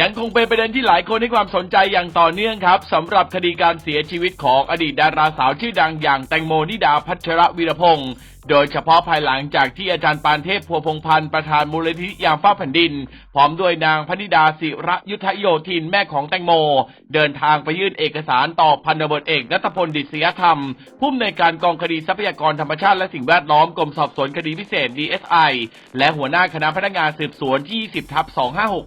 ยังคงเป็นประเด็นที่หลายคนให้ความสนใจอย่างต่อเนื่องครับสำหรับคดีการเสียชีวิตของอดีตดาราสาวชื่อดังอย่างแตงโมนิดาพัชรวีรพงศ์ โดยเฉพาะภายหลังจากที่อาจารย์ปานเทพพัวพงพันธ์ประธานมูลนิธิยามฟ้าแผ่นดิน พร้อมด้วยนางพนิดาศิระยุทธโยธินแม่ของแตงโม เดินทางไปยื่นเอกสารต่อพันตำรวจเอกนัทพลดิษยธรรม ผู้อำนวยการกองคดีทรัพยากรธรรมชาติและสิ่งแวดล้อมกรมสอบสวนคดีพิเศษ DSI และหัวหน้าคณะพนักงานสืบสวนที่20ทับ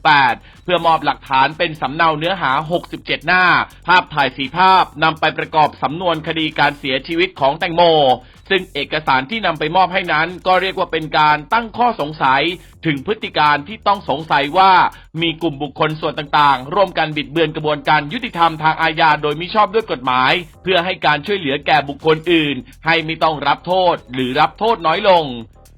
2568 เพื่อมอบหลักฐานเป็นสำเนาเนื้อหา 67 หน้า ภาพถ่ายสีภาพนำไปประกอบสำนวนคดีการเสียชีวิตของแตงโม ซึ่งเอกสารที่นำไปมอบให้นั้น ก็เรียกว่าเป็นการตั้งข้อสงสัยถึงพฤติการที่ต้องสงสัยว่ามีกลุ่มบุคคลส่วนต่างๆ ร่วมกันบิดเบือนกระบวนการยุติธรรมทางอาญาโดยมิชอบด้วยกฎหมาย เพื่อให้การช่วยเหลือแก่บุคคลอื่น ให้ไม่ต้องรับโทษหรือรับโทษน้อยลง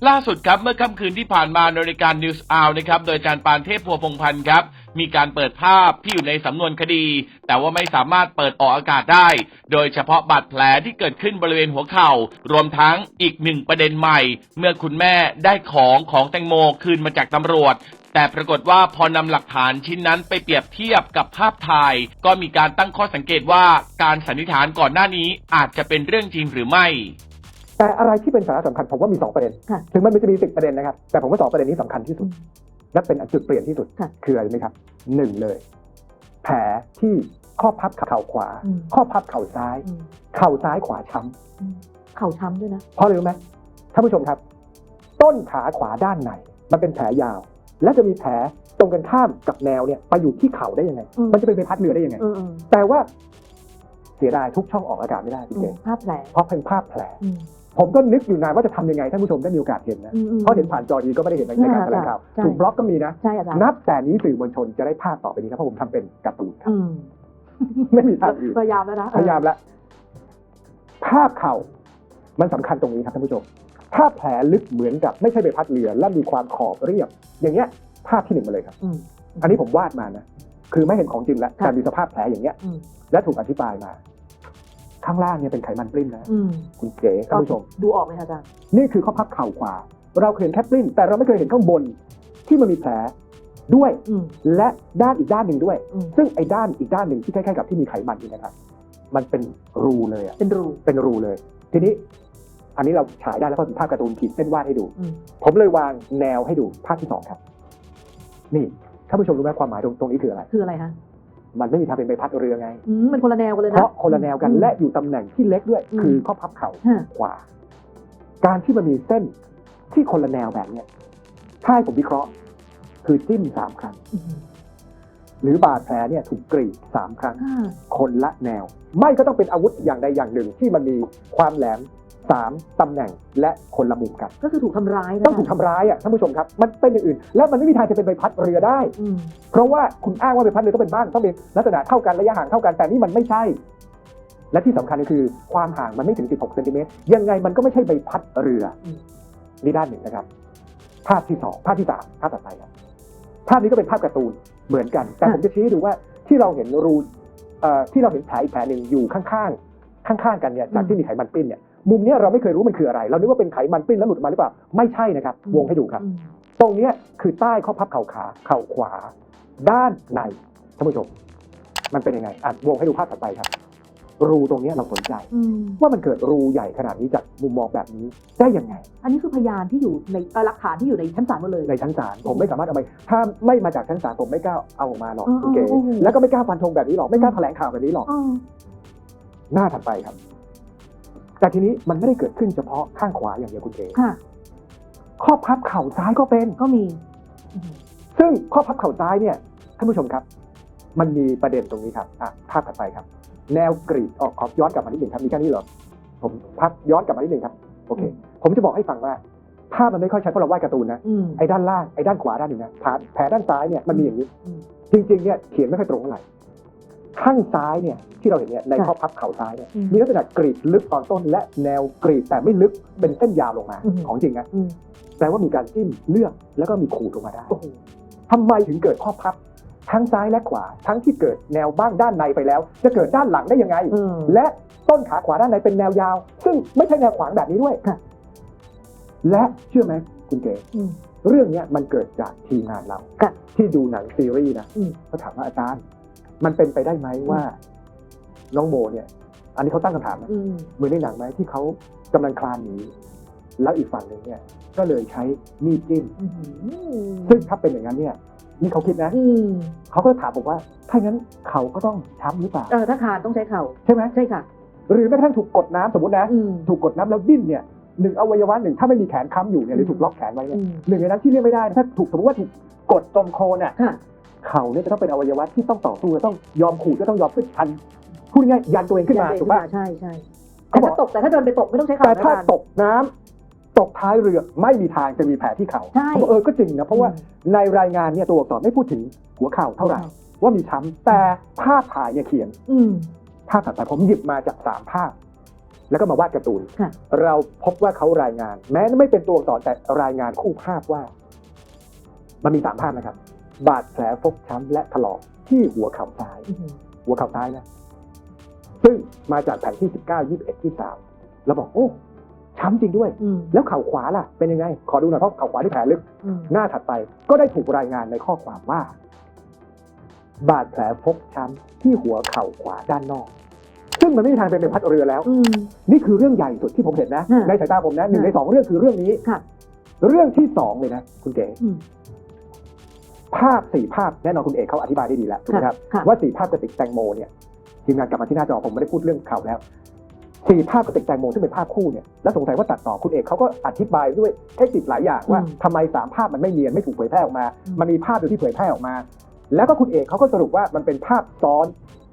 ล่าสุดครับเมื่อค่ำคืนที่ผ่านมาในรายการ News Hour นะครับโดยอาจารย์ปานเทพพัวพงพันธ์ครับมีการเปิดภาพที่อยู่ในสำนวนคดี แต่ว่าไม่สามารถเปิดออกอากาศได้ โดยเฉพาะบาดแผลที่เกิดขึ้นบริเวณหัวเข่า รวมทั้งอีกหนึ่งประเด็นใหม่ เมื่อคุณแม่ได้ของของแตงโมคืนมาจากตำรวจ แต่ปรากฏว่าพอนำหลักฐานชิ้นนั้นไปเปรียบเทียบกับภาพถ่าย ก็มีการตั้งข้อสังเกตว่าการสันนิษฐานก่อนหน้านี้อาจจะเป็นเรื่องจริงหรือไม่ แต่อะไรที่เป็นสาระสำคัญผมว่ามีสองประเด็น ค่ะถึงมันจะมีสิบประเด็นนะครับ แต่ผมว่าสองประเด็นนี้สำคัญที่สุด และเป็นจุดเปลี่ยนที่สุดค่ะคืออะไรไหมครับหนึ่งเลย แผลที่ข้อพับเข่าขวา อืม ข้อพับเข่าซ้าย อืมเข่าซ้ายขวาช้อืมเข่าช้ำด้วยนะำเพราะอะไรรู้ไหมท่านผู้ชมครับ ต้นขาขวาด้านในมันเป็นแผลยาว และจะมีแผลตรงกันข้ามกับแนวเนี่ยไปอยู่ที่เข่าได้ยังไง อืม มันจะเป็นใบพัดเรือได้ยังไงเออเออแต่ว่า เสียดายทุกช่องออกอากาศไม่ได้พี่อืเก๋มภาพแผลเพราะเป็นภาพแผลอืมผมก็นึกอยู่นานว่าจะทำยังไงท่านผู้ชมได้มีโอกาสเห็นนะอืมอืมเพราะเห็นผ่านจอดีก็ไม่ได้เห็นในการแถลงข่าวใช่ถูกบล็อกก็มีนะใช่อาจารย์นับแต่นี้สื่อมวลชนจะได้ภาพต่อไปนี้ครับเพราะผมทำเป็นการ์ตูนครับอืมไม่มีทางอื่นพยายามแล้วนะพยายามแล้วภาพเข่ามันสำคัญตรงนี้ครับท่านผู้ชม ถ้าแผลลึกเหมือนกับไม่ใช่ใบพัดเรือ และมีความขอบเรียบ อย่างเงี้ย ภาพที่หนึ่งมาเลยครับอืมอันนี้ผมวาดมานะคือไม่เห็นของจริงแล้วค่ะแต่มีสภาพแผลอย่างเงี้ยอืมและถูกอธิบายมา ข้างล่างเนี่ยเป็นไขมันปริ้นนะอืมคุณเก๋ท่านผู้ชมดูออกไหมคะอาจารย์นี่คือข้อพับเข่าขวา เราเคยเห็นแค่ปลิ้นแต่เราไม่เคยเห็นข้างบนที่มันมีแผลด้วยอืมและด้านอีกด้านหนึ่งด้วยอืมซึ่งไอ้ด้านอีกด้านหนึ่งที่ใกล้ๆกับที่มีไขมันนี่นะครับ มันเป็นรูเลยอะเป็นรูเป็นรูเลย ทีนี้ อันนี้เราฉายได้แล้วก็เป็นภาพการ์ตูนขีดเส้นวาดให้ดูอืมผมเลยวางแนวให้ดูภาพที่สองครับ นี่ท่านผู้ชมรู้ไหมความหมายตรงตรงนี้คืออะไร คืออะไรคะ มันไม่มีทางเป็นใบพัดเรือไงอืมมันคนละแนวกันเลยเพนะ ราะคนละแนวกันอืมและอยู่ตำแหน่งที่เล็กด้วยอืมคือข้อพับเข่าฮะ ขวา การที่มันมีเส้นที่คนละแนวแบบเนี้ยถ้าให้ผมวิเคราะห์ คือจิ้มสามครั้ง อืมหรือบาดแผลเนี่ยถูกกรีดสามครั้ง อ่าคนละแนว ไม่ก็ต้องเป็นอาวุธอย่างใดอย่างหนึ่งที่มันมีความแหลม สามตำแหน่งและคนละมุมกัน ก็คือถูกทำร้ายนะต้องถูกทำร้ายอะท่านผู้ชมครับ มันเป็นอย่างอื่น แล้วมันไม่มีทางจะเป็นใบพัดเรือได้ อืมเพราะว่าคุณอ้างว่าใบพัดเรือต้องเป็นบ้านต้องเป็นลักษณะเท่ากันระยะห่างเท่ากันแต่นี่มันไม่ใช่ และที่สำคัญก็คือความห่างมันไม่ถึง 16เซนติเมตรยังไงมันก็ไม่ใช่ใบพัดเรืออม นี่ด้านหนึ่งนะครับ ภาพที่สองภาพที่สามภาพต่อไปครับภาพนี้ก็เป็นภาพการ์ตูนเหมือนกัน แต่ผมจะชี้ให้ดูว่าที่เราเห็นรูเอ่อที่เราเห็นแผลอีกแผลหนึ่งอยู่ข้างๆข้างๆกันเนี่ยจากที่มีไขมันปิ้นเนี่ย มุมเนี้ยเราไม่เคยรู้มันคืออะไร เรานึกว่าเป็นไขมันปิ้นแล้วหลุดออกมาหรือเปล่า ไม่ใช่นะครับ วงให้ดูครับอืมตรงเนี้ยคือใต้ข้อพับเข่าขาเข่าขวา ด้านในท่านผู้ชม มันเป็นยังไงอะวงให้ดูภาพถัดไปครับ รูตรงเนี้ยเราสนใจอืมว่ามันเกิดรูใหญ่ขนาดนี้จากมุมมองแบบนี้ได้ยังไง อันนี้คือพยานที่อยู่ในเอ่อหลักฐานที่อยู่ในชั้นศาลหมดเลย ในชั้นศาลผมไม่สามารถเอาไปถ้าไม่มาจากชั้นศาลผมไม่กล้าเอาออกมาหรอกอ๋อคุณเก๋อ๋ออ๋อแล้วก็ไม่กล้าฟันธงแบบนี้หรอกไม่กล้าแถลงข่าวแบบนี้หรอกอ๋อหน้าถัดไปครับ แต่ทีนี้มันไม่ได้เกิดขึ้นเฉพาะข้างขวาอย่างเดียวคุณเก๋ค่ะ ข้อพับเข่าซ้ายก็เป็น ก็มีอืมซึ่งข้อพับเข่าซ้ายเนี่ยท่านผู้ชมครับ มันมีประเด็นตรงนี้ครับอะภาพถัดไปครับ แนวกรีดออกขอย้อนกลับมานิดหนึ่งครับมีแค่นี้เหรอผมพับย้อนกลับมานิดหนึ่งครับโอเค ผมจะบอกให้ฟังว่าภาพมันไม่ค่อยชัดเพราะเราวาดการ์ตูนนะอืมไอ้ด้านล่างไอ้ด้านขวาด้านหนึ่งนะแผลแผลด้านซ้ายเนี่ยมันมีอย่างนี้อืมจริงๆเนี่ยเขียนไม่ค่อยตรงเท่าไหร่ ข้างซ้ายเนี่ยที่เราเห็นเนี่ยในค่ะข้อพับเข่าซ้ายเนี่ยอืมมีลักษณะกรีดลึกตอนต้นและแนวกรีดแต่ไม่ลึกเป็นเส้นยาวลงมาอืม ของจริงนะอืมแปลว่ามีการจิ้มเลือกแล้วก็มีขูดลงมาได้โอ้โหทำไมถึงเกิดข้อพับทั้งซ้ายและขวา ทั้งที่เกิดแนวบ้างด้านในไปแล้ว จะเกิดด้านหลังได้ยังไง อืม และต้นขาขวาด้านในเป็นแนวยาว ซึ่งไม่ใช่แนวขวางแบบนี้ด้วย ค่ะ และเชื่อไหมคุณเก๋อืม เรื่องเนี้ยมันเกิดจากทีมงานเรา ค่ะที่ดูหนังซีรีส์นะอืม เขาถามว่าอาจารย์ มันเป็นไปได้ไหมว่าน้องโมเนี่ย อันนี้เขาตั้งคำถามนะอืมเหมือนในหนังไหมที่เขากำลังคลานหนีแล้วอีกฝั่งหนึ่งเนี่ย ก็เลยใช้มีดจิ้มอืมซึ่งถ้าเป็นอย่างนั้นเนี่ย นี่เขาคิดนะอืมเขาก็ถามผมว่า ถ้างั้นเขาก็ต้องช้ำหรือเปล่าเออถ้าขาดต้องใช้เข่าใช่ไหมใช่ค่ะ หรือแม้กระทั่งถูกกดน้ำสมมตินะอืมถูกกดน้ำแล้วดิ้นเนี่ยหนึ่งอวัยวะหนึ่งถ้าไม่มีแขนค้ำอยู่เนี่ยหรือถูกล็อกแขนไว้เนี่ยอืมหนึ่งในนั้นที่เลี่ยงไม่ได้นะถ้าถูกสมมติว่าถูกกดจมโคลนอะค่ะ เข่าเนี่ยจะต้องเป็นอวัยวะที่ต้องต่อสู้จะต้องยอมขู่จะต้องยอมขึ้นชันพูดง่ายๆยันตัวเองขึ้นมายันเองถูกป่ะใช่ใช่เขาแต่บอกถ้าตกแต่ถ้าเดินไปตกไม่ต้องใช้เข่าแต่ถ้านะตกน้ำตกท้ายเรือไม่มีทางจะมีแผลที่เข่าใช่เขาบอกเออก็จริงนะเพราะว่าในรายงานเนี่ยตัวอักษรไม่พูดถึงหัวเข่าเท่าไหร่ว่ามีช้ำแต่ภาพถ่ายเนี่ยเขียนอืมภาพถัดไปผมหยิบมาจากสามภาพ แล้วก็มาวาดการ์ตูนค่ะเราพบว่าเขารายงาน แม้ไม่เป็นตัวอักษรแต่รายงานคู่ภาพว่า มันมีสามภาพนะครับ บาดแผลฟกช้ำและถลอกที่หัวเข่าซ้ายอืมหัวเข่าซ้ายนะ ซึ่งมาจากแผนที่19 21 23เราบอกโอ้ช้ำจริงด้วยอืมแล้วเข่าขวาล่ะ เป็นยังไง ขอดูหน่อยเพราะเข่าขวาที่แผลลึกอืมหน้าถัดไปก็ได้ถูกรายงานในข้อความว่า บาดแผลฟกช้ำที่หัวเข่าขวาด้านนอก ซึ่งมันไม่มีทางเป็นใบพัดเรือแล้วอืมนี่คือเรื่องใหญ่สุดที่ผมเห็นนะอืมในสายตาผมนะหนึ่งอืมในสองเรื่องคือเรื่องนี้ค่ะเรื่องที่สองเลยนะ คุณเก๋อืม ภาพสี่ภาพแน่นอนคุณเอกเขาอธิบายได้ดีแล้วถูกไหมครับค่ะว่าสี่ภาพกระติกแตงโมเนี่ยทีมงานกลับมาที่หน้าจอผมไม่ได้พูดเรื่องข่าวแล้วสี่ภาพกระติกแตงโมซึ่งเป็นภาพคู่เนี่ยแล้วสงสัยว่าตัดต่อคุณเอกเขาก็อธิบายด้วยเทคนิคหลายอย่างว่าอืมทำไมสามภาพมันไม่เนียนไม่ถูกเผยแพร่ออกมาอืมมันมีภาพเดียวที่เผยแพร่ออกมา แล้วก็คุณเอกเขาก็สรุปว่ามันเป็นภาพซ้อน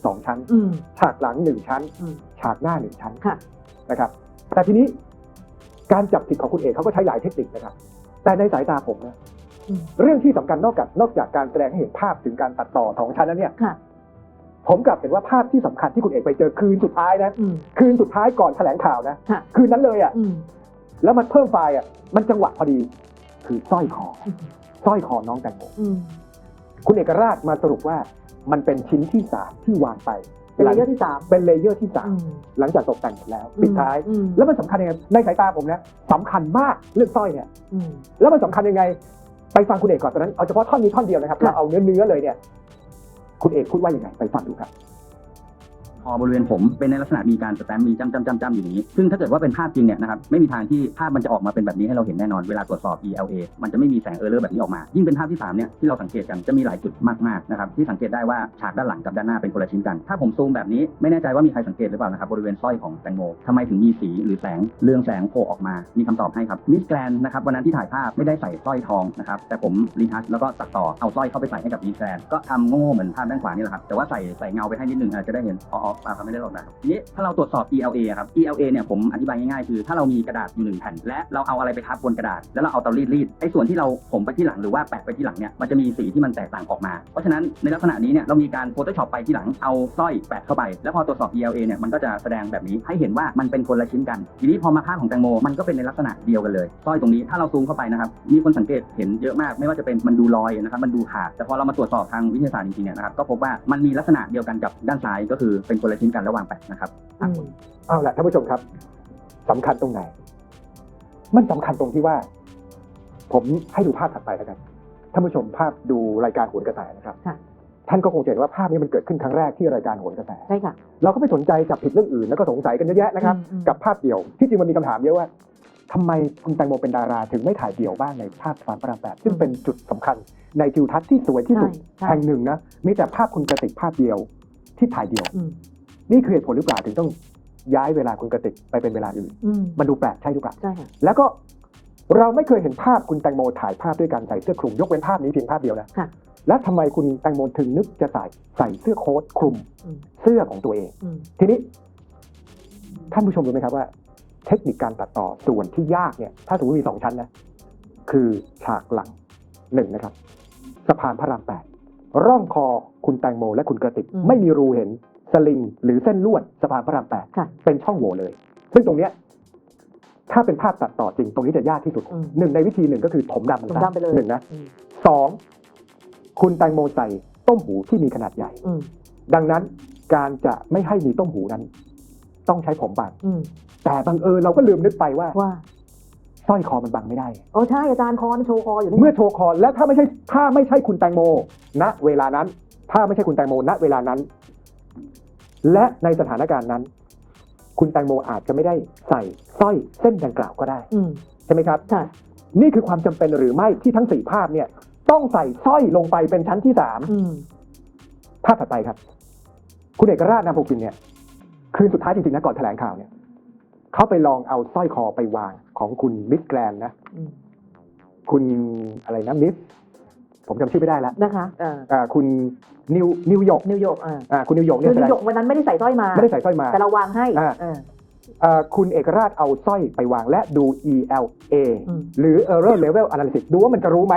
สองชั้นอืมฉากหลังหนึ่งชั้นอืมฉากหน้าหนึ่งชั้นค่ะนะครับแต่ทีนี้การจับผิดของคุณเอกเขาก็ใช้หลายเทคนิคนะครับ แต่ในสายตาผมนะอืม เรื่องที่สำคัญนอกจากนอกจากการแสดงให้เห็นภาพถึงการตัดต่อสองชั้นนั้นเนี่ยค่ะผมกลับเห็นว่าภาพที่สำคัญที่คุณเอกไปเจอคืนสุดท้ายนะอืมคืนสุดท้ายก่อนแถลงข่าวนะค่ะคืนนั้นเลยอะ่ะอืมแล้วมันเพิ่มไฟล์อะ มันจังหวะพอดี คือสร้อยคออืมสร้อยคอน้องแตงโมอืมคุณเอกราชมาสรุปว่ามันเป็นชิ้นที่สามที่วางไปเป็นเลเยอร์ที่สามเป็นเลเยอร์ที่สามอืมหลังจากตกแต่งหมดแล้วปิดท้ายอืมแล้วมันสำคัญยังไงในสายตาผมนะสำคัญมากเรื่องสร้อยเนี่ยอืมแล้วมันสำคัญยังไง ไปฟังคุณเอกก่อนตอนนั้นเอาเฉพาะท่อนนี้ท่อนเดียวนะครับค่ะเราเอาเนื้อเนื้อๆเลยเนี่ย คุณเอกพูดว่ายังไงไปฟังดูครับพ อบริเวณผมเป็นในลักษณะมีการสแตมป์มีจ้ำจ้ำจ้ำจ้ำอยู่นี้ ซึ่งถ้าเกิดว่าเป็นภาพจริงเนี่ยนะครับไม่มีทางที่ภาพมันจะออกมาเป็นแบบนี้ให้เราเห็นแน่นอนเวลาตรวจสอบ ELA มันจะไม่มีแสงเออร์เลอร์แบบนี้ออกมา ยิ่งเป็นภาพที่3เนี่ยที่เราสังเกตกันจะมีหลายจุดมากๆนะครับที่สังเกตได้ว่าฉากด้านหลังกับด้านหน้าเป็นคนละชิ้นกัน ถ้าผมซูมแบบนี้ไม่แน่ใจว่ามีใครสังเกตหรือเปล่านะครับบริเวณสร้อยของแตงโมทำไมถึงมีสีหรือแสงเรืองแสงโผล่ออกมา มีคำตอบให้ครับมิสแกรนนะครับวันนั้นที่ถ่ายภาพไม่ได้ใส่สร้อยทองนะครับแต่ผมรีทัชแล้วก็ตัดต่อเอาสร้อยเข้าไปใส่ให้กับมิสแกรนก็ทำโง่เหมือนภาพด้านขวานี่แหละครับแต่ว่าใส่ใส่เงาไปให้นิดนึงจะได้เห็นอ๋ออ๋อเปล่าครับไม่ได้หรอกนะครับทีนี้ถ้าเราตรวจสอบ ELA ครับ ELA เนี่ยผมอธิบายง่ายๆคือ ถ้าเรามีกระดาษอยู่หนึ่งแผ่น และเราเอาอะไรไปทับบนกระดาษ แล้วเราเอาเตารีดรีดไอ้ส่วนที่เราผมไปที่หลังหรือว่าแปะไปที่หลังเนี่ยมันจะมีสีที่มันแตกต่างออกมา เพราะฉะนั้นในลักษณะนี้เนี่ยเรามีการ Photoshop ไปที่หลังเอาสร้อยแปะเข้าไป แล้วพอตรวจสอบ ELA เนี่ยมันก็จะแสดงแบบนี้ให้เห็นว่ามันเป็นคนละชิ้นกัน ทีนี้พอมาภาพของแตงโมมันก็เป็นในลักษณะเดียวกันเลยสร้อยตรงนี้ถ้าเราซูมเข้าไปนะครับมีคนสังเกตเห็นเยอะมาก ไม่ว่าจะเป็นมันดูลอยนะครับมันดูขาดแต่พอเรามาตรวจสอบทางวิทยาศาสตร์จริงๆเนี่ยนะครับก็พบว่ามันมีลักษณะเดียวกันกับด้านซ้ายก็คือเป็นคนละชิ้นกันระหว่างแปะนะครับอืมเอาละท่านผู้ชมครับสำคัญตรงไหน มันสำคัญตรงที่ว่า ผมให้ดูภาพถัดไปแล้วกันท่านผู้ชมภาพดูรายการโหนกระแสนะครับค่ะท่านก็คงจะเห็นว่าภาพนี้มันเกิดขึ้นครั้งแรกที่รายการโหนกระแสใช่ค่ะเราก็ไม่สนใจจับผิดเรื่องอื่นแล้วก็สงสัยกันเยอะแยะนะครับอืมอืมกับภาพเดียวที่จริงมันมีคำถามเยอะว่าทำไมคุณแตงโมเป็นดาราถึงไม่ถ่ายเดี่ยวบ้างในภาพสามพระรามแปดซึ่งเป็นจุดสำคัญในทิวทัศน์ที่สวยที่สุดใช่ใช่แห่งหนึ่งนะมีแต่ภาพคุณกระติกภาพเดียว ที่ถ่ายเดี่ยวอืมนี่คือเหตุผลหรือเปล่าถึงต้องย้ายเวลาคุณกระติกไปเป็นเวลาอื่นอืมมันดูแปลกใช่หรือเปล่า ใช่ค่ะแล้วก็เราไม่เคยเห็นภาพคุณแตงโมถ่ายภาพด้วยการใส่เสื้อคลุมยกเว้นภาพนี้เพียงภาพเดียวนะ ค่ะ แล้วทำไมคุณแตงโมถึงนึกจะใส่ใส่เสื้อโค้ทคลุมอืม เสื้อของตัวเอง อืมทีนี้ ท่านผู้ชมรู้ไหมครับว่า เทคนิคการตัดต่อส่วนที่ยากเนี่ย ถ้าสมมติมีสองชั้นนะ คือฉากหลังหนึ่งนะครับสะพานพระรามแปด ร่องคอคุณแตงโมและคุณกระติกอืมไม่มีรูเห็นสลิงหรือเส้นลวดสะพานพระรามแปดค่ะ เป็นช่องโหว่เลย ซึ่งตรงเนี้ยถ้าเป็นภาพตัดต่อจริง ตรงนี้จะยากที่สุดอืม หนึ่งในวิธีหนึ่งก็คือถมดำมันถมดำไปเลยหนึ่งนะอืมสองคุณแตงโมใส่ต้มหูที่มีขนาดใหญ่ อืมดังนั้นการจะไม่ให้มีต้มหูนั้น ต้องใช้ผมบาง อืมแต่บังเอิญเราก็ลืมนึกไปว่า ว่า สร้อยคอมันบังไม่ได้ โอ้ใช่อาจารย์คอนโชว์คออยู่นี่เมื่อโชว์คอแล้วถ้าไม่ใช่ถ้าไม่ใช่คุณแตงโม ณเวลานั้น ถ้าไม่ใช่คุณแตงโมณเวลานั้น และในสถานการณ์นั้น คุณแตงโมอาจจะไม่ได้ใส่สร้อยเส้นดังกล่าวก็ได้อืมใช่ไหมครับ ใช่นี่คือความจำเป็นหรือไม่ที่ทั้งสี่ภาพเนี่ย ต้องใส่สร้อยลงไปเป็นชั้นที่สามอืมภาพถัดไปครับ คุณเอกราชนามโพกินเนี่ย คืนสุดท้ายจริงๆนะก่อนแถลงข่าวเนี่ย เขาไปลองเอาสร้อยคอไปวางของคุณมิสแกรนนะอืมคุณอะไรนะมิสผมจำชื่อไม่ได้แล้วนะคะอ่าอ่าคุณนิวนิวยอร์กนิวยอร์กอ่าอ่าคุณนิวยอร์กคืเนี่ยอแสนิดวงยอร์กวันนั้นไม่ได้ใส่สร้อยมา ไม่ได้ใส่สร้อยมา แต่เราวางให้อ่าอ่าอ่าคุณเอกราชเอาสร้อยไปวางและดู ELA อืม หรือ Error Level Analysis ดูว่ามันจะรู้ไหม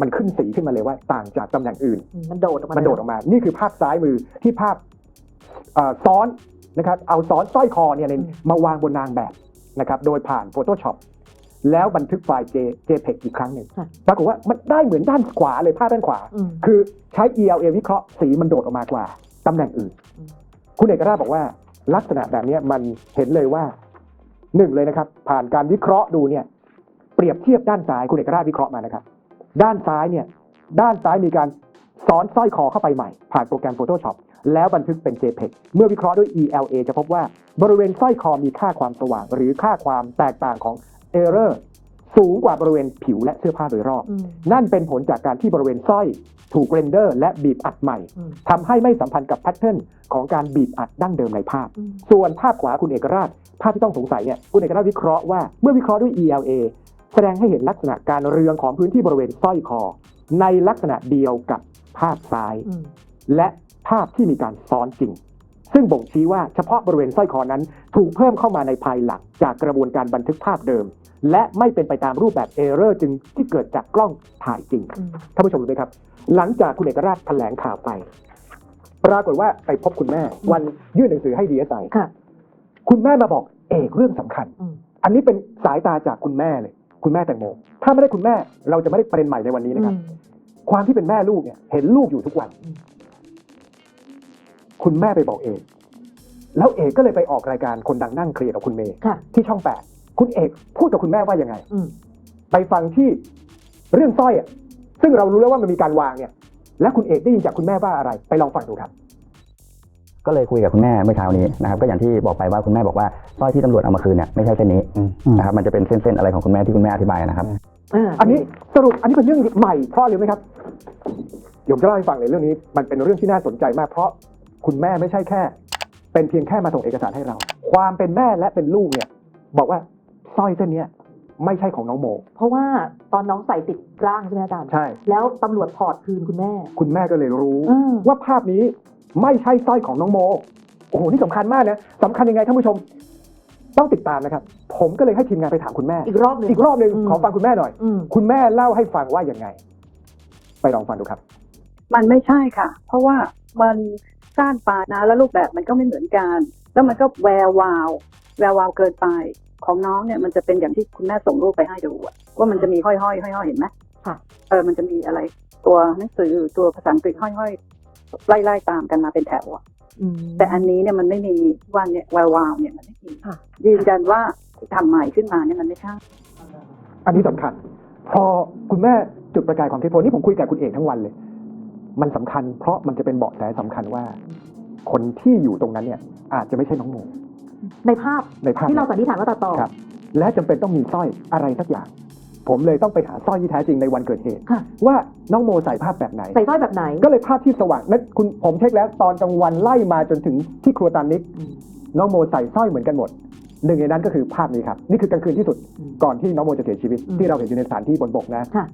มันขึ้นสีขึ้นมาเลยว่าต่างจากตำแหน่งอื่นอืมมันโดดออกมามันโดดออกมา นี่คือภาพซ้ายมือที่ภาพเอ่อซ้อน นะครับเอาซ้อนสร้อยคอเนี่ยในมาวางบนนางแบบนะครับโดยผ่าน Photoshop แล้วบันทึกไฟล์ J JPEG อีกครั้งหนึ่งค่ะปรากฏว่ามันได้เหมือนด้านขวาเลยภาพด้านขวาอืมคือใช้ ELA วิเคราะห์สีมันโดดออกมากว่าตำแหน่งอื่นอืมคุณเอกราชบอกว่าลักษณะแบบเนี้ยมันเห็นเลยว่าหนึ่งเลยนะครับ ผ่านการวิเคราะห์ดูเนี่ย เปรียบเทียบด้านซ้ายคุณเอกราชวิเคราะห์มานะครับ ด้านซ้ายเนี่ย ด้านซ้ายมีการซ้อนสร้อยคอเข้าไปใหม่ ผ่านโปรแกรม Photoshop แล้วบันทึกเป็น JPEG เมื่อวิเคราะห์ด้วย ELA จะพบว่าบริเวณสร้อยคอมีค่าความสว่าง หรือค่าความแตกต่างของ Error สูงกว่าบริเวณผิวและเสื้อผ้าโดยรอบอืมนั่นเป็นผลจากการที่บริเวณสร้อยถูกเรนเดอร์และบีบอัดใหม่อืมทำให้ไม่สัมพันธ์กับแพทเทิร์นของการบีบอัดดั้งเดิมในภาพอืมส่วนภาพขวาคุณเอกราช ภาพที่ต้องสงสัยเนี่ยคุณเอกราชวิเคราะห์ว่าเมื่อวิเคราะห์ด้วย ELA แสดงให้เห็นลักษณะการเรืองของพื้นที่บริเวณสร้อยคอ ในลักษณะเดียวกับภาพซ้ายอืมและ ภาพที่มีการซ้อนจริง ซึ่งบ่งชี้ว่าเฉพาะบริเวณสร้อยคอนั้น ถูกเพิ่มเข้ามาในภายหลังจากกระบวนการบันทึกภาพเดิม และไม่เป็นไปตามรูปแบบเอเรอร์จึงที่เกิดจากกล้องถ่ายจริงอืมท่านผู้ชมรู้ไหมครับ หลังจากคุณเอกราชแถลงข่าวไป ปรากฏว่าไปพบคุณแม่ วันยื่นหนังสือให้ดีเอสไอค่ะคุณแม่มาบอกเอกเรื่องสำคัญอืมอันนี้เป็นสายตาจากคุณแม่เลย คุณแม่แตงโม ถ้าไม่ได้คุณแม่ เราจะไม่ได้ประเด็นใหม่ในวันนี้นะครับอืมความที่เป็นแม่ลูกเนี่ย เห็นลูกอยู่ทุกวันอืม คุณแม่ไปบอกเอกแล้วเอกก็เลยไปออกรายการคนดังนั่งเคลียร์กับคุณเมย์ค่ะ ที่ช่องแปดคุณเอกพูดกับคุณแม่ว่ายังไง อืมไปฟังที่เรื่องสร้อยอะซึ่งเรารู้แล้วว่ามันมีการวางเนี่ย และคุณเอกได้ยินจากคุณแม่ว่าอะไร ไปลองฟังดูครับ ก็เลยคุยกับคุณแม่เมื่อเช้านี้นะครับก็อย่างที่บอกไปว่าคุณแม่บอกว่าสร้อยที่ตำรวจเอามาคืนเนี่ยไม่ใช่เส้นนี้นะครับมันจะเป็นเส้นๆอะไรของคุณแม่ที่คุณแม่อธิบายนะครับ อ่าอันนี้สรุปอันนี้เป็นเรื่องใหม่เพราะอะไรรู้ไหมครับเดี๋ยวผมจะเล่าให้ฟังเลยเรื่องนี้ มันเป็นเรื่องที่น่าสนใจมากเพราะ คุณแม่ไม่ใช่แค่ เป็นเพียงแค่มาส่งเอกสารให้เรา ความเป็นแม่และเป็นลูกเนี่ย บอกว่าสร้อยเส้นเนี้ยไม่ใช่ของน้องโม เพราะว่าตอนน้องใส่ติดร่างใช่ไหมอาจารย์ใช่ แล้วตำรวจถอดคืนคุณแม่ คุณแม่ก็เลยรู้ อืม ว่าภาพนี้ไม่ใช่สร้อยของน้องโม โอ้โห นี่สำคัญมากนะสำคัญยังไงท่านผู้ชม ต้องติดตามนะครับ ผมก็เลยให้ทีมงานไปถามคุณแม่ อีกรอบหนึ่งอีกรอบหนึ่งอืมขอฟังคุณแม่หน่อย อืม คุณแม่เล่าให้ฟังว่ายังไง ไปลองฟังดูครับ มันไม่ใช่ค่ะ เพราะว่ามัน ก้านปลานะแล้วรูปแบบมันก็ไม่เหมือนกัน แล้วมันก็แวววาว แวววาวเกินไปของน้องเนี่ยมันจะเป็นอย่างที่คุณแม่ส่งรูปไปให้ดูอะว่ามันจะมีห้อยๆห้อยๆเห็นไหมค่ะเออมันจะมีอะไร ตัวหนังสือตัวภาษาอังกฤษห้อยๆไล่ๆตามกันมาเป็นแถวอะอืมแต่อันนี้เนี่ยมันไม่มีวันเนี่ยแวววาวเนี่ยมันไม่มีค่ะยืนยันว่าทำใหม่ขึ้นมาเนี่ยมันไม่ใช่อันนี้สำคัญ พอคุณแม่จุดประกายความเท็จโพนี่ผมคุยกับคุณเอกทั้งวันเลย มันสำคัญ เพราะมันจะเป็นเบาะแสสำคัญว่า คนที่อยู่ตรงนั้นเนี่ยอาจจะไม่ใช่น้องโมในภาพในภาพที่เราสันนิษฐานว่าตัดต่อครับ และจำเป็นต้องมีสร้อยอะไรสักอย่าง ผมเลยต้องไปหาสร้อยที่แท้จริงในวันเกิดเหตุค่ะว่าน้องโมใส่ภาพแบบไหนใส่สร้อยแบบไหน ก็เลยภาพที่สว่างนั้นคุณผมเช็คแล้วตอนกลางวันไล่มาจนถึงที่ครัวตามนิกอืมน้องโมใส่สร้อยเหมือนกันหมดหนึ่งในนั้นก็คือภาพนี้ครับ นี่คือกลางคืนที่สุดอืมก่อนที่น้องโมจะเสียชีวิตอืมที่เราเห็นอยู่ในสถานที่บนบกนะค่ะ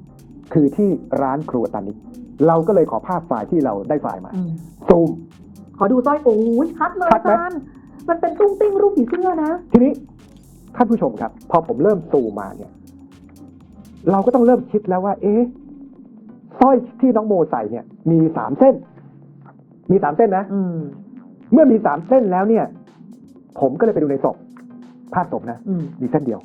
คือที่ร้านครัวตานิก เราก็เลยขอภาพไฟล์ที่เราได้ไฟล์มาอืมซูมขอดูสร้อยโอ้ยชัดเลยชัอาดไหมจารย์มันเป็นตุ้งติ้งรูปผีเสื้อนะ ทีนี้ท่านผู้ชมครับ พอผมเริ่มซูมมาเนี่ย เราก็ต้องเริ่มคิดแล้วว่า เอ๊ะสร้อยที่น้องโมใส่เนี่ย มีสามเส้น มีสามเส้นนะอืมเมื่อมีสามเส้นแล้วเนี่ย ผมก็เลยไปดูในศพภาพศพนะอืมมีเส้นเดียว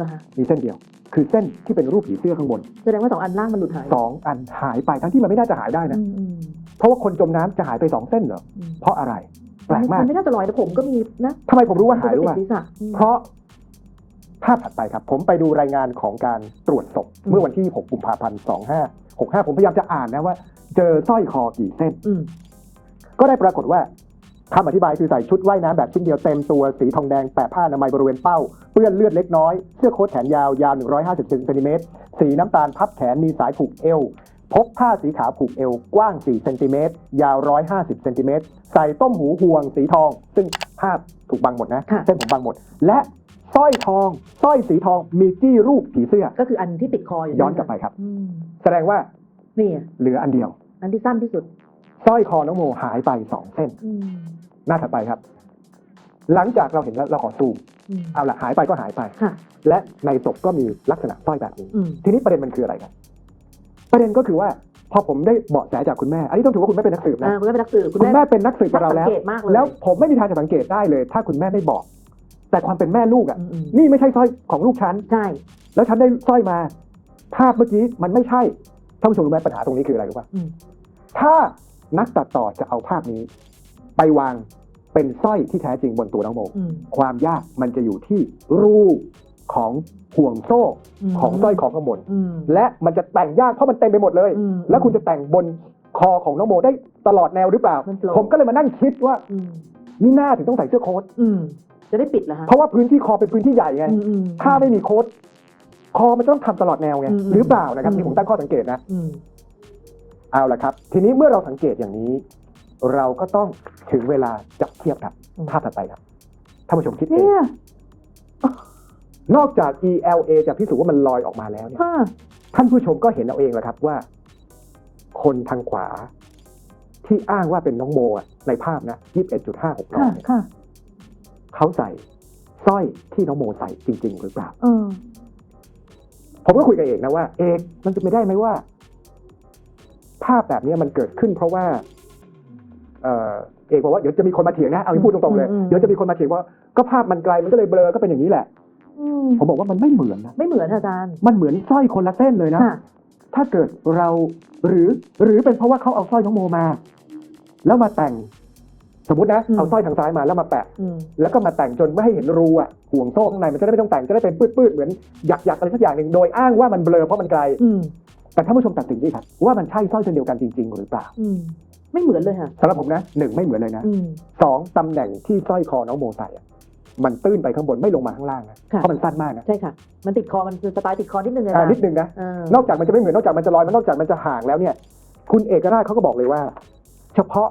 นะคะมีเส้นเดียว คือเส้นที่เป็นรูปผีเสื้อข้างบนแสดงว่าสองอันล่างมันหลุดหายสองอันหายไปทั้งที่มันไม่น่าจะหายได้นะ อืมอืมเพราะว่าคนจมน้ำจะหายไปสองเส้นเหรอ อืมเพราะอะไร แปลกมากนไม่น่าจะลอยแต่ผมก็มีนะทำไมผมรู้ว่าหายรู้มันว่าจะติดศีรษะอืม เพราะภาพถัดไปครับ ผมไปดูรายงานของการตรวจศพอืม เมื่อวันที่ 6 กุมภาพันธ์ 2565 ผมพยายามจะอ่านนะว่า เจอสร้อยคอกี่เส้น อืมก็ได้ปรากฏว่า คำอธิบายคือใส่ชุดว่ายน้ำแบบชิ้นเดียวเต็มตัวสีทองแดงแปะผ้าอนามัยบริเวณเป้า เปื้อนเลือดเล็กน้อย เสื้อโค้ทแขนยาวยาว 150เซนติเมตรสีน้ำตาลพับแขนมีสายผูกเอวพบผ้าสีขาวผูกเอวกว้าง 4 เซนติเมตรยาว 150 เซนติเมตรใส่ต้มหูห่วงสีทอง ซึ่งภาพถูกบังหมดนะ ค่ะ เส้นผมบังหมด และสร้อยทองสร้อยสีทองมีจี้รูปผีเสื้อ ก็คืออันที่ติดคออยู่ย้อนกลับไปครับ อืมแสดงว่านี่เหลืออันเดียว อันที่สั้นที่สุดสร้อยคอน้องโมหายไปสองเส้น อืม หน้าถัดไปครับ หลังจากเราเห็นแล้วเราขอซูมอืมเอาละหายไปก็หายไป ค่ะ และในศพก็มีลักษณะสร้อยแบบนี้ อืม ทีนี้ประเด็นมันคืออะไรครับ ประเด็นก็คือว่าพอผมได้เบาะแสจากคุณแม่ อันนี้ต้องถือว่าคุณแม่เป็นนักสืบนะ อ่าคุณแม่เป็นนักสืบคุณแม่เป็นนักสืบกับเราแล้ว สังเกตมากเลยแล้วผมไม่มีทางจะสังเกตได้เลย ถ้าคุณแม่ไม่บอก แต่ความเป็นแม่ลูกอะ อืมอืมนี่ไม่ใช่สร้อยของลูกฉันใช่ แล้วฉันได้สร้อยมา ภาพเมื่อกี้มันไม่ใช่ท่านผู้ชมรู้ไหมปัญหาตรงนี้คืออะไรรู้ป่ะอืม ถ้านักตัดต่อจะเอาภาพนี้ ไปวางเป็นสร้อยที่แท้จริงบนตัวน้องโม อืม ความยากมันจะอยู่ที่รูของห่วงโซ่มของสร้อยคอข้างบนอืมและมันจะแต่งยากเพราะมันเต็มไปหมดเลย อืม แล้วคุณจะแต่งบนคอของน้องโมได้ตลอดแนวหรือเปล่า มันโปร่ง ผมก็เลยมานั่งคิดว่าอืมนี่หน้าถึงต้องใส่เสื้อโค้ทอืมจะได้ปิดเหรอฮะเพราะว่าพื้นที่คอเป็นพื้นที่ใหญ่ไง อืมอืม ถ้าไม่มีโค้ทคอมันจะต้องทำตลอดแนวไงอืมหรือเปล่านะครับอืมที่ผมตั้งข้อสังเกตนะอืม เอาละครับ ทีนี้เมื่อเราสังเกตอย่างนี้ เราก็ต้องถึงเวลาจับเทียบครับอืมภาพถัดไปครับท่านผู้ชมคิดเอเนี่งยนอกจาก ELA จะพิสูจน์ว่ามันลอยออกมาแล้วเนี่ยค่ะท่านผู้ชมก็เห็นเอาเองแหละครับว่า คนทางขวา ที่อ้างว่าเป็นน้องโมอะในภาพนะ21.56กรัค่ะมเนี่ยค่ะ เขาใส่สร้อยที่น้องโมใส่จริง ๆ หรือเปล่า เออ ผมก็คุยกับเอกนะว่า เอกมันจะไม่ได้ไหมว่า ภาพแบบนี้มันเกิดขึ้นเพราะว่า เออเอกบอกว่าเดี๋ยวจะมีคนมาเถียงนะเอาที่พูดตรงๆเลยอืมอืมเดี๋ยวจะมีคนมาเถียงว่าก็ภาพมันไกลมันก็เลยเบลอก็เป็นอย่างนี้แหละอืมผมบอกว่ามันไม่เหมือนนะไม่เหมือนอาจารย์มันเหมือนสร้อยคนละเส้นเลยนะค่ะถ้าเกิดเราหรือหรือเป็นเพราะว่าเขาเอาสร้อยน้องโมมา แล้วมาแต่ง สมมตินะอืมเอาสร้อยทางซ้ายมาแล้วมาแปะอืมแล้วก็มาแต่งจนไม่ให้เห็นรูอะห่วงโซ่ข้างในมันจะได้ไม่ต้องแต่งจะได้เป็นปื้ดๆเหมือนหยักๆอะไรสักอย่างหนึ่งโดยอ้างว่ามันเบลอเพราะมันไกลอืมแต่ท่านผู้ชมตัดสินดีครับว่ามันใช่สร้อยเส้นเดียวกันจริง ๆ หรือเปล่าอืม ไม่เหมือนเลยค่ะสำหรับผมนะหนึ่งไม่เหมือนเลยนะอืมสองตำแหน่งที่สร้อยคอน้องโมใส่อะมันตื้นไปข้างบนไม่ลงมาข้างล่างนะค่ะเพราะมันสั้นมากนะใช่ค่ะมันติดคอมันคือสไตล์ติดคอนิดนึงอาอ่าจารย์นิดนึงนะเออนอกจากมันจะไม่เหมือนนอกจากมันจะลอยมันนอกจากมันจะห่างแล้วเนี่ย คุณเอกราชเขาก็บอกเลยว่า เฉพาะ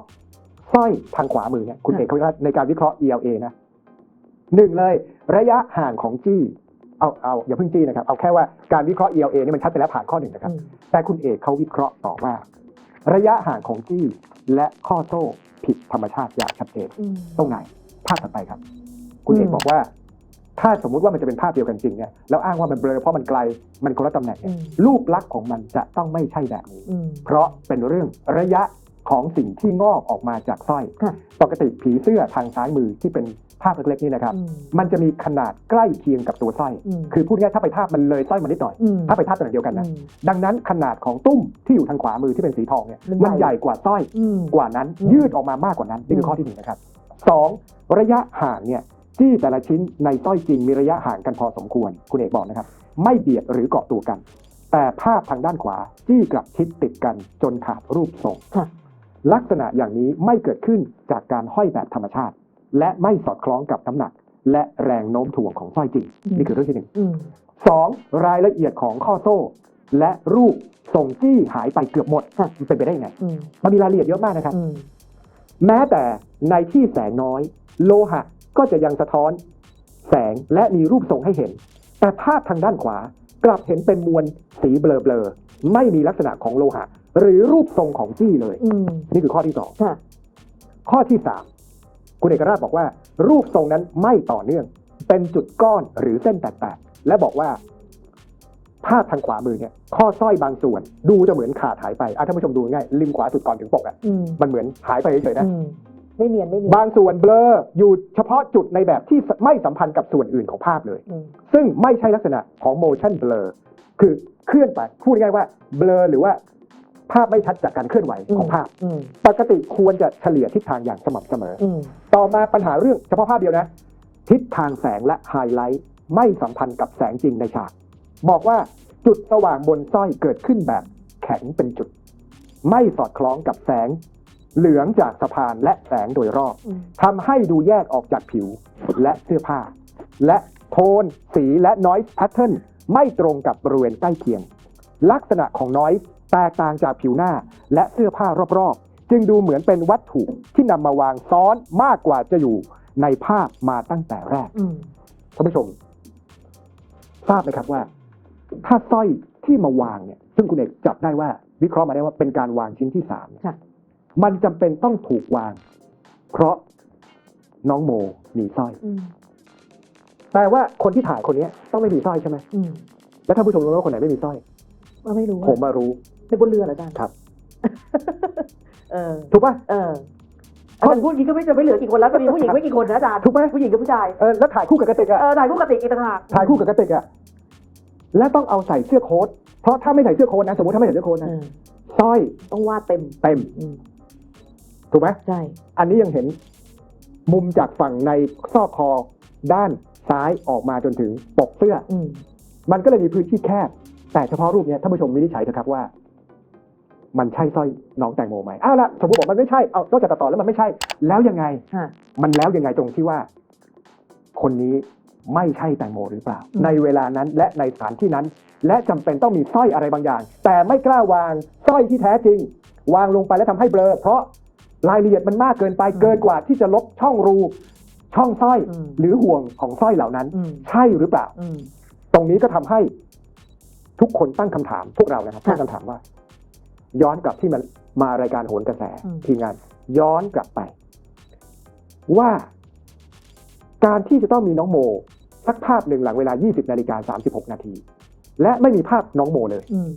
สร้อยทางขวามือเนี่ยคุณเอกราชในการวิเคราะห์ ELA นะหนึ่งเลย ระยะห่างของจี้เอาเอาอย่าเพิ่งจี้นะครับเอาแค่ว่าการวิเคราะห์ ELA นี่มันชัดไปแล้วผ่านข้อหนึ่งนะครับอืมแต่คุณเอกเขาวิเคราะห์ต่อว่า ระยะห่างของจี้และข้อโซ่ผิดธรรมชาติอย่างชัดเจนอืมตรงไหนภาพถัดไปครับ คุณเอกอืมบอกว่า ถ้าสมมุติว่ามันจะเป็นภาพเดียวกันจริงเนี่ยแล้วอ้างว่ามันเบลอเพราะมันไกลมันคนละตำแหน่งอืเนี่ยมรูปลักษณ์ของมันจะต้องไม่ใช่แบบนี้อืมเพราะเป็นเรื่องระยะ ของสิ่งที่งอกออกมาจากสร้อยค่ะปกติผีเสื้อทางซ้ายมือที่เป็นภาพเล็กๆนี่นะครับอืมมันจะมีขนาดใกล้เคียงกับตัวสร้อยอืมคือพูดง่ายๆถ้าไปทาบมันเลยสร้อยมานิดหน่อยอืมถ้าไปทาบตำแหน่งเดียวกันนะอืมดังนั้นขนาดของตุ้มที่อยู่ทางขวามือที่เป็นสีทองเนี่ย มันมันใหญ่ใหญ่กว่าสร้อยอืมกว่านั้นอืมยืดออกมามากกว่านั้น นี่คือมข้อที่หนึ่งนะครับสองระยะห่างเนี่ยจี้แต่ละชิ้นในสร้อยจริงมีระยะห่างกันพอสมควร คุณเอกบอกนะครับ ไม่เบียดหรือเกาะตัวกัน แต่ภาพทางด้านขวาจี้กลับชิดติดกันจนขาดรูปทรงค่ะ ลักษณะอย่างนี้ไม่เกิดขึ้นจากการห้อยแบบธรรมชาติ และไม่สอดคล้องกับน้ำหนัก และแรงโน้มถ่วงของสร้อยจริงอืมนี่คือเรื่องที่หนึ่งอืมสองรายละเอียดของข้อโซ่ และรูปทรงจี้หายไปเกือบหมดค่ะมันเป็นไปได้ยังไงอืมมันมีรายละเอียดเยอะมากนะครับอืมแม้แต่ในที่แสงน้อย โลหะก็จะยังสะท้อน แสงและมีรูปทรงให้เห็น แต่ภาพทางด้านขวากลับเห็นเป็นมวลสีเบลอๆไม่มีลักษณะของโลหะ หรือรูปทรงของจี้เลย อืมนี่คือข้อที่สองค่ะ ข้อที่สามคุณเอกราชบอกว่า รูปทรงนั้นไม่ต่อเนื่อง เป็นจุดก้อนหรือเส้นแตกๆและบอกว่าภาพทางขวามือเนี่ยข้อสร้อยบางส่วน ดูจะเหมือนขาดหายไปอะท่านผู้ชมดูง่ายริมขวาสุดก่อนถึงปกอะอืมมันเหมือนหายไปเฉยๆนะ อืมไม่เนียนไม่เนียนบางส่วนเบลออยู่เฉพาะจุดในแบบที่ไม่สัมพันธ์กับส่วนอื่นของภาพเลย อืมซึ่งไม่ใช่ลักษณะของ motion blur คือเคลื่อนไปพูดง่ายๆว่า blur หรือว่า ภาพไม่ชัดจากการเคลื่อนไหวของภาพอืมปกติควรจะเฉลี่ยทิศทางอย่างสม่ำเสมออืมต่อมาปัญหาเรื่องเฉพาะภาพเดียวนะ ทิศทางแสงและไฮไลท์ไม่สัมพันธ์กับแสงจริงในฉาก บอกว่าจุดสว่างบนสร้อยเกิดขึ้นแบบแข็งเป็นจุด ไม่สอดคล้องกับแสง เหลืองจากสะพานและแสงโดยรอบอืมทำให้ดูแยกออกจากผิวและเสื้อผ้า และโทน สีและ noise pattern ไม่ตรงกับบริเวณใกล้เคียง ลักษณะของ noise แตกต่างจากผิวหน้าและเสื้อผ้ารอบๆ จึงดูเหมือนเป็นวัตถุที่นำมาวางซ้อนมากกว่าจะอยู่ในภาพมาตั้งแต่แรกอืมท่านผู้ชม ทราบไหมครับว่า ถ้าสร้อยที่มาวางเนี่ย ซึ่งคุณเอกจับได้ว่า วิเคราะห์มาได้ว่าเป็นการวางชิ้นที่สามเนี่ยค่ะมันจำเป็นต้องถูกวาง เพราะน้องโมมีสร้อย อืมแปลว่าคนที่ถ่ายคนเนี้ยต้องไม่มีสร้อยใช่ไหมอืมแล้วท่านผู้ชมรู้ไหมว่าคนไหนไม่มีสร้อย ว่าไม่รู้ผมมารู้ ในบนเรือเหรออาจารย์ครับ เออถูกป่ะเอออาจารย์พูดอย่างนี้ก็ไม่จะไม่เหลือกี่คนแล้วก็มีผู้หญิงไม่กี่คนนะอาจารย์ถูกไหมผู้หญิงกับผู้ชายเออแล้วถ่ายคู่กับกระติกอะเออถ่ายคู่กับติกอีกต่างหากถ่ายคู่กับกระติกอะและต้องเอาใส่เสื้อโค้ทเพราะถ้าไม่ใส่เสื้อโค้ทนะสมมติถ้าไม่ใส่เสื้อโค้ทเอนะอสร้อยต้องวาดเต็มเต็มอืมถูกไหมใช่ อันนี้ยังเห็น มุมจากฝั่งในซอกคอ ด้านซ้ายออกมาจนถึงปกเสื้ออืมมันก็เลยมีพื้นที่แคบ แต่เฉพาะรูปเนี้ยท่านผู้ชมวินิจฉัยเถอะครับว่า มันใช่สร้อยน้องแตงโมไหมอ้าวละสมมติบอกมันไม่ใช่เอานอกจากตัดต่อแล้วมันไม่ใช่ แล้วยังไง ฮะ มันแล้วยังไงตรงที่ว่า คนนี้ไม่ใช่แตงโมหรือเปล่า อืม ในเวลานั้นและในสถานที่นั้น และจำเป็นต้องมีสร้อยอะไรบางอย่าง แต่ไม่กล้าวางสร้อยที่แท้จริง วางลงไปแล้วทำให้เบลอ เพราะรายละเอียดมันมากเกินไปเกินกว่าที่จะลบช่องรู ช่องสร้อย อืม หรือห่วงของสร้อยเหล่านั้น อืมใช่หรือเปล่า อืม ตรงนี้ก็ทำให้ทุกคนตั้งคำถามพวกเรานะครับค่ะ ตั้งคำถามว่า ย้อนกลับที่มันมารายการโหนกระแสอืมทีมงาน ย้อนกลับไป ว่า การที่จะต้องมีน้องโม สักภาพหนึ่งหลังเวลา 20นาฬิกา36 นาที และไม่มีภาพน้องโมเลยอืม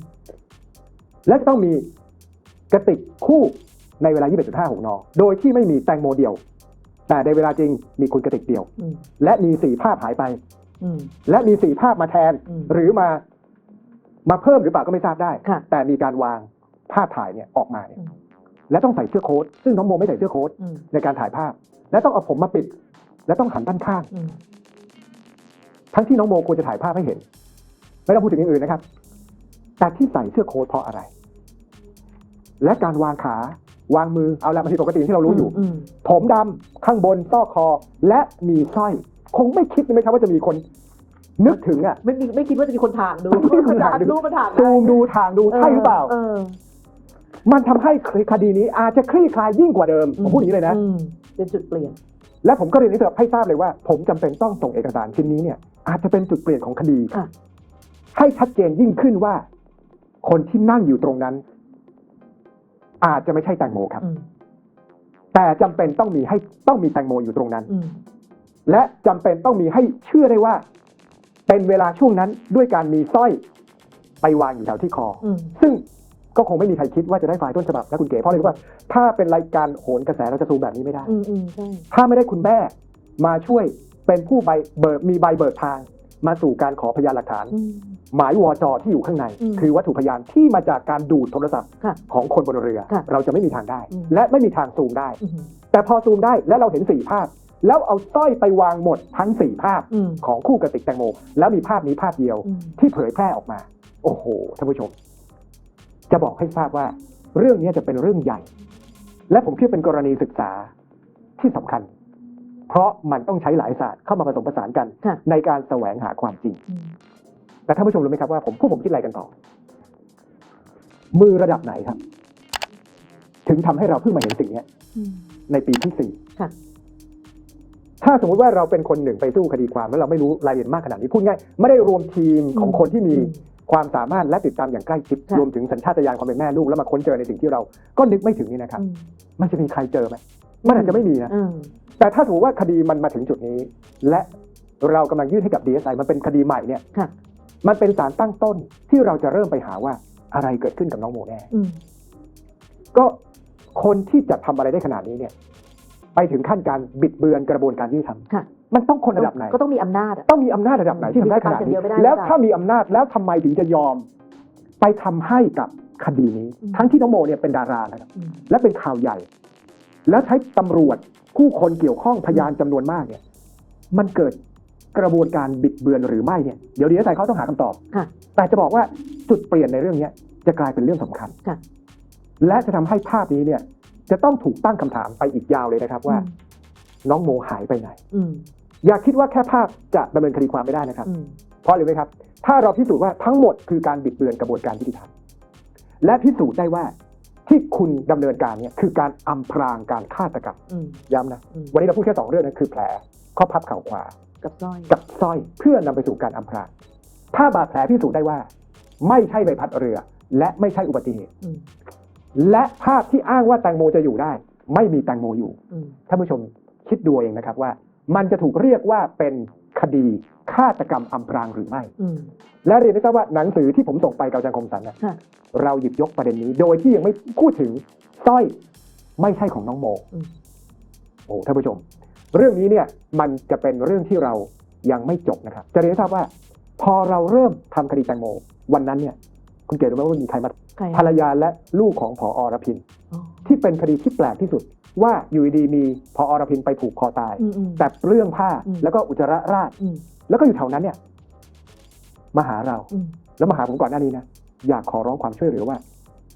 และจะต้องมีกระติกคู่ในเวลา 21.56 น โดยที่ไม่มีแตงโมเดียว แต่ในเวลาจริงมีคุณกระติกเดียวอืมและมีสี่ภาพหายไปอืมและมีสี่ภาพมาแทนอืมหรือมา มาเพิ่มหรือเปล่าก็ไม่ทราบได้ค่ะแต่มีการวาง ภาพถ่ายเนี่ยออกมาเนี่ยอืมและต้องใส่เสื้อโค้ทซึ่งน้องโมไม่ใส่เสื้อโค้ทอืมในการถ่ายภาพ และต้องเอาผมมาปิด และต้องหันด้านข้างอืมทั้งที่น้องโมควรจะถ่ายภาพให้เห็น ไม่ต้องพูดถึงอย่างอื่นนะครับ แต่ที่ใส่เสื้อโค้ทเพราะอะไร และการวางขาวางมือเอาละมันผิดปกติที่เรารู้อยู่อืมผมดำข้างบนซอกคอ และมีสร้อย คงไม่คิดไหมครับว่าจะมีคน นึกถึงอะไม่มีไม่คิดว่าจะมีคนถางดูไม่มีคนถางดูดูมันถางได้ซูมดูทางดูใช่หรือเปล่าเออ มันทำให้คดีนี้อาจจะคลี่คลายยิ่งกว่าเดิมผมพูดอย่างนี้เลยนะอืมเป็นจุดเปลี่ยน และผมก็เรียนให้ทราบให้ทราบเลยว่า ผมจำเป็นต้องส่งเอกสารชิ้นนี้เนี่ย อาจจะเป็นจุดเปลี่ยนของคดีค่ะให้ชัดเจนยิ่งขึ้นว่า คนที่นั่งอยู่ตรงนั้น อาจจะไม่ใช่แตงโมครับอืมแต่จำเป็นต้องมีให้ต้องมีแตงโมอยู่ตรงนั้นอืมและจำเป็นต้องมีให้เชื่อได้ว่า เป็นเวลาช่วงนั้นด้วยการมีสร้อยไปวางอยู่แถวที่คออืมซึ่ง ก็คงไม่มีใครคิดว่าจะได้ไฟล์ต้นฉบับนะคุณเก๋เพราะอะไรรู้ว่า ถ้าเป็นรายการโหนกระแสเราจะซูมแบบนี้ไม่ได้ อืมอืมใช่ถ้าไม่ได้คุณแม่มาช่วยเป็นผู้ใบเบิกมีใบเบิกทาง มาสู่การขอพยานหลักฐาน อืม หมายวอจอที่อยู่ข้างใน อืมคือวัตถุพยานที่มาจากการดูดโทรศัพท์ค่ะของคนบนเรือ ค่ะเราจะไม่มีทางได้ อืม และไม่มีทางซูมได้ อืมแต่พอซูมได้และเราเห็นสี่ภาพ แล้วเอาสร้อยไปวางหมดทั้งสี่ภาพอืมของคู่กระติกแตงโม แล้วมีภาพนี้ภาพเดียว อืมที่เผยแพร่ออกมา โอ้โหท่านผู้ชม จะบอกให้ทราบว่าเรื่องนี้จะเป็นเรื่องใหญ่ และผมคิดเป็นกรณีศึกษาที่สำคัญ เพราะมันต้องใช้หลายศาสตร์เข้ามาผสมผสานกันค่ะในการแสวงหาความจริงอืมแต่ท่านผู้ชมรู้ไหมครับว่าผมพวกผมคิดอะไรกันต่อ มือระดับไหนครับ ถึงทำให้เราเพิ่งมาเห็นสิ่งเนี้ยอืมในปีที่สี่ค่ะถ้าสมมุติว่าเราเป็นคนหนึ่งไปสู้คดีความแล้วเราไม่รู้รายละเอียดมากขนาดนี้พูดง่ายไม่ได้รวมทีมของคนที่มีอืม ความสามารถและติดตามอย่างใกล้ชิดค่ะรวมถึงสัญชาตญาณความเป็นแม่ลูกแล้วมาค้นเจอในสิ่งที่เราก็นึกไม่ถึงนี่นะครับอืมมันจะมีใครเจอไหมมันอาจจะไม่มีนะอืมแต่ถ้าสมมติว่าคดีมันมาถึงจุดนี้ และเรากำลังยื่นให้กับ DSI มันเป็นคดีใหม่เนี่ยค่ะมันเป็นสารตั้งต้นที่เราจะเริ่มไปหาว่าอะไรเกิดขึ้นกับน้องโมแน่อืมก็คนที่จะทำอะไรได้ขนาดนี้เนี่ย ไปถึงขั้นการบิดเบือนกระบวนการยุติธรรมค่ะ มันต้องคนระดับไหน ก็ต้องมีอำนาจอะต้องมีอำนาจระดับไหนที่ทำได้ขนาดมีนี้การเดียวไม่ได้แล้วจ้ะถ้ามีอำนาจแล้วทำไมถึงจะยอม ไปทำให้กับคดีนี้อืมทั้งที่น้องโมเนี่ยเป็นดารานะครับอืมและเป็นข่าวใหญ่ แล้วใช้ตำรวจผู้คนเกี่ยวข้องพยานจำนวนมากเนี่ย มันเกิดกระบวนการบิดเบือนหรือไม่เนี่ยเดี๋ยวดีเอสไอเขาต้องหาคำตอบ ค่ะ แต่จะบอกว่าจุดเปลี่ยนในเรื่องเนี้ยจะกลายเป็นเรื่องสำคัญ ค่ะ และจะทำให้ภาพนี้เนี่ย จะต้องถูกตั้งคำถามไปอีกยาวเลยนะครับว่า น้องโมหายไปไหนอืมอย่าคิดว่าแค่ภาพจะดำเนินคดีความไม่ได้นะครับอืมเพราะอะไรไหมครับ ถ้าเราพิสูจน์ว่าทั้งหมดคือการบิดเบือนกระบวนการยุติธรรมและพิสูจน์ได้ว่าที่คุณดำเนินการเนี่ยคือการอำพรางการฆาตกรรมอืมย้ำนะอืมวันนี้เราพูดแค่สองเรื่องนะคือแผลข้อพับเข่าขวากับสร้อยกับสร้อยเพื่อนำไปสู่การอำพรางถ้าบาดแผลพิสูจน์ได้ว่า ไม่ใช่ใบพัดเรือ และไม่ใช่อุบัติเหตุอืม และภาพที่อ้างว่าแตงโมจะอยู่ได้ ไม่มีแตงโมอยู่อืมท่านผู้ชมคิดดูเองนะครับว่า มันจะถูกเรียกว่าเป็นคดีฆาตกรรมอำพรางหรือไม่อืมและเรียนให้ทราบว่าหนังสือที่ผมส่งไปกับอาจารย์คมสันนะค่ะเราหยิบยกประเด็นนี้ โดยที่ยังไม่พูดถึงสร้อยไม่ใช่ของน้องโมอืมโอ้ท่านผู้ชม เรื่องนี้เนี่ยมันจะเป็นเรื่องที่เรายังไม่จบนะครับ จะเรียนให้ทราบว่า พอเราเริ่มทำคดีแตงโม วันนั้นเนี่ย คุณเก๋รู้ไหมว่ามีใครมาใคร ภรรยาและลูกของผออรพินอ๋อที่เป็นคดีที่แปลกที่สุด ว่าอยู่ดีๆมีผออรพินไปผูกคอตายอืมอืมแต่เรื่องผ้าอืมแล้วก็อุจจาระราดอืมแล้วก็อยู่แถวนั้นเนี่ยมาหาเราอืมแล้วมาหาผมก่อนหน้านี้นะอยากขอร้องความช่วยเหลือว่า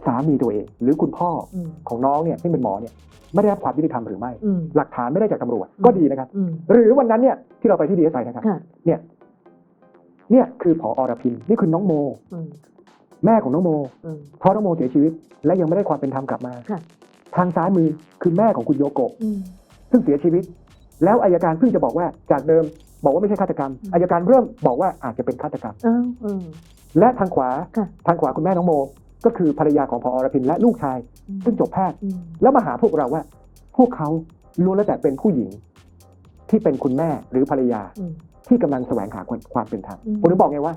สามีตัวเอง หรือคุณพ่ออืมของน้องเนี่ยที่เป็นหมอเนี่ยไม่ได้รับความยุติธรรมหรือไม่อืมหลักฐานไม่ได้จากตำรวจก็ดีนะครับอืมหรือวันนั้นเนี่ยที่เราไปที่ดีเอสไอนะครับค่ะเนี่ย เนี่ยคือผออรพิน นี่คือน้องโมอืม แม่ของน้องโมอืมเพราะน้องโมเสียชีวิต และยังไม่ได้ความเป็นธรรมกลับมาค่ะทางซ้ายมือคือแม่ของคุณโยโกะอืมซึ่งเสียชีวิต แล้วอายการเพิ่งจะบอกว่าจากเดิมบอกว่าไม่ใช่ฆาตกรรมอืมอายการเริ่มบอกว่าอาจจะเป็นฆาตกรรมอ้าวอืมและทางขวาค่ะทางขวาคุณแม่น้องโม ก็คือภรรยาของพออรพินและลูกชายอืมซึ่งจบแพทย์อืมแล้วมาหาพวกเราว่า พวกเขาล้วนแล้วแต่เป็นผู้หญิง ที่เป็นคุณแม่หรือภรรยาอืมที่กำลังแสวงหาความเป็นธรรมอืมผมถึงบอกไงว่า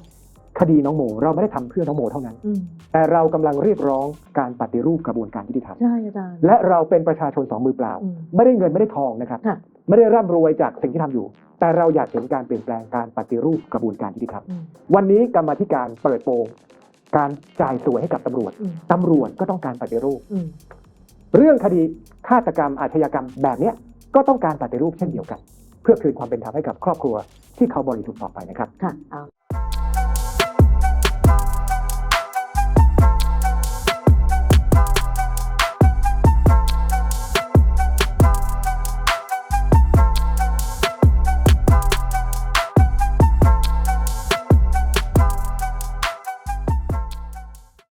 คดีน้องโมเราไม่ได้ทำเพื่อน้องโมเท่านั้นอืมแต่เรากำลังเรียกร้องการปฏิรูปกระบวนการยุติธรรมใช่อาจารย์และเราเป็นประชาชนสองมือเปล่าอืมไม่ได้เงินไม่ได้ทองนะครับค่ะไม่ได้ร่ำรวยจากสิ่งที่ทำอยู่ แต่เราอยากเห็นการเปลี่ยนแปลงการปฏิรูปกระบวนการยุติธรรมอืมวันนี้กรรมาธิการเปิดโปงการจ่ายสวยให้กับตำรวจอืมตำรวจก็ต้องการปฏิรูปอืมเรื่องคดีฆาตกรรมอาชญากรรมแบบเนี้ยก็ต้องการปฏิรูปเช่นเดียวกัน เพื่อคืนความเป็นธรรมให้กับครอบครัวที่เขาบริสุทธิ์ต่อไปนะครับค่ะเอา